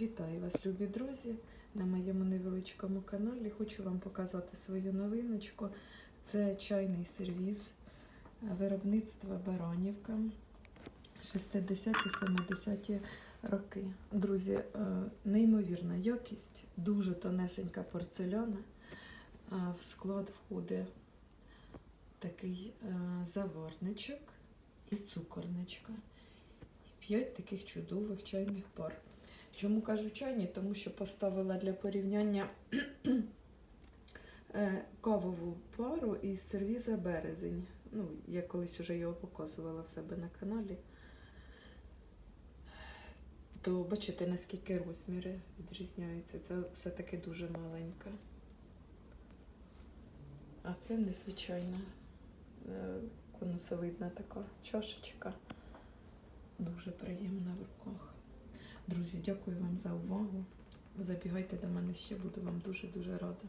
Вітаю вас, любі друзі, на моєму невеличкому каналі. Хочу вам показати свою новиночку. Це чайний сервіз виробництва Баранівка 60-70 роки. Друзі, е, неймовірна якість, дуже тонесенька порцеляна. Е, В склад входить такий е, заварничок і цукорничка. І п'ять таких чудових чайних пар. Чому кажу чайні? Тому що поставила для порівняння е, кавову пару із сервіза березень. Ну, я колись вже його показувала в себе на каналі. То бачите, наскільки розміри відрізняються. Це все-таки дуже маленька. А це незвичайна е, конусовидна така чашечка. Дуже приємна в руках. Друзі, дякую вам за увагу. Забігайте до мене ще, буду вам дуже-дуже рада.